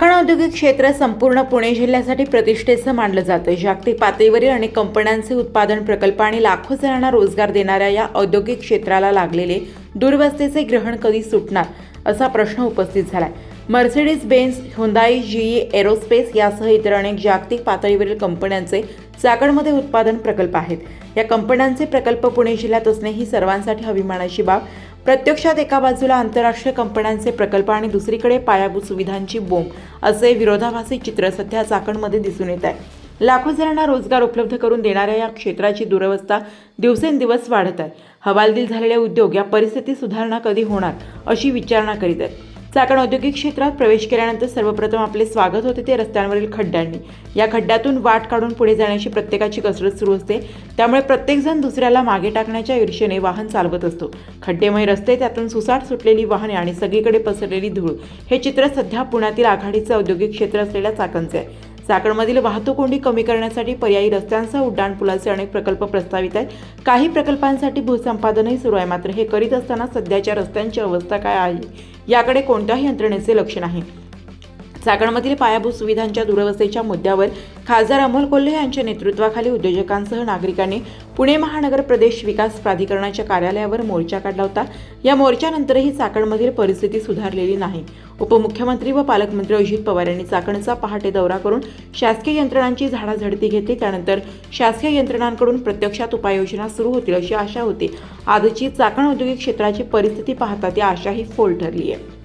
चाकण औद्योगिक क्षेत्र संपूर्ण पुणे जिल्ह्यासाठी प्रतिष्ठेचं मानलं जातं. जागतिक पातळीवरील अनेक कंपन्यांचे उत्पादन प्रकल्प आणि लाखो जणांना रोजगार देणाऱ्या या औद्योगिक क्षेत्राला लागलेले दुर्वस्थेचे ग्रहण कधी सुटणार असा प्रश्न उपस्थित झालाय. Mercedes Benz Hyundai GE aerospace यासह इतर अनेक जागतिक पातळीवरील कंपन्यांचे चाकणमध्ये उत्पादन प्रकल्प आहेत. या कंपन्यांचे प्रकल्प पुणे जिल्ह्यात असणे ही सर्वांसाठी अभिमानाची बाब. प्रत्यक्षात एका बाजूला आंतरराष्ट्रीय कंपन्यांचे प्रकल्प आणि दुसरीकडे पायाभूत सुविधांची बोंब असे विरोधाभासी चित्र सध्या चाकणमध्ये दिसून येत आहे. लाखो जणांना रोजगार उपलब्ध करून देणाऱ्या या क्षेत्राची दुरवस्था दिवसेंदिवस वाढत आहे. हवालदिल झालेले उद्योग या परिस्थितीत सुधारणा कधी होणार अशी विचारणा करीत आहेत. चाकण औद्योगिक क्षेत्रात प्रवेश केल्यानंतर सर्वप्रथम आपले स्वागत होते ते रस्त्यांवरील खड्ड्यांनी. या खड्ड्यातून वाट काढून पुढे जाण्याची प्रत्येकाची कसरत सुरू असते. त्यामुळे प्रत्येकजण दुसऱ्याला मागे टाकण्याच्या ईर्षेने वाहन चालवत असतो. खड्डेमय रस्ते त्यातून सुसाट सुटलेली वाहने आणि सगळीकडे पसरलेली धूळ. हे चित्र सध्या पुण्यातील आघाडीचं औद्योगिक क्षेत्र असलेल्या चाकणचे आहे. चाकणमधील वाहतूक कोंडी कमी करण्यासाठी पर्यायी रस्त्यांसह उड्डाणपुलाचे अनेक प्रकल्प प्रस्तावित आहेत. काही प्रकल्पांसाठी भूसंपादनही सुरू आहे. मात्र हे करीत असताना सध्याच्या रस्त्यांची अवस्था काय आहे? याकडे कोणत्याही यंत्रणेचे लक्ष नाही. चाकणमधील पायाभूत सुविधांच्या दुरवस्थेच्या मुद्द्यावर खासदार अमोल कोल्हे यांच्या नेतृत्वाखाली उद्योजकांसह नागरिकांनी पुणे महानगर प्रदेश विकास प्राधिकरणाच्या कार्यालयावर मोर्चा काढला होता. या मोर्चानंतरही चाकणमधील परिस्थिती सुधारलेली नाही. उपमुख्यमंत्री व पालकमंत्री अजित पवार यांनी चाकणचा पहाटे दौरा करून शासकीय यंत्रणांची झाडाझडती घेतली. त्यानंतर शासकीय यंत्रणांकडून प्रत्यक्षात उपाययोजना सुरू होतील अशी आशा होती. आजची चाकण औद्योगिक क्षेत्राची परिस्थिती पाहता ती आशाही फोल ठरली आहे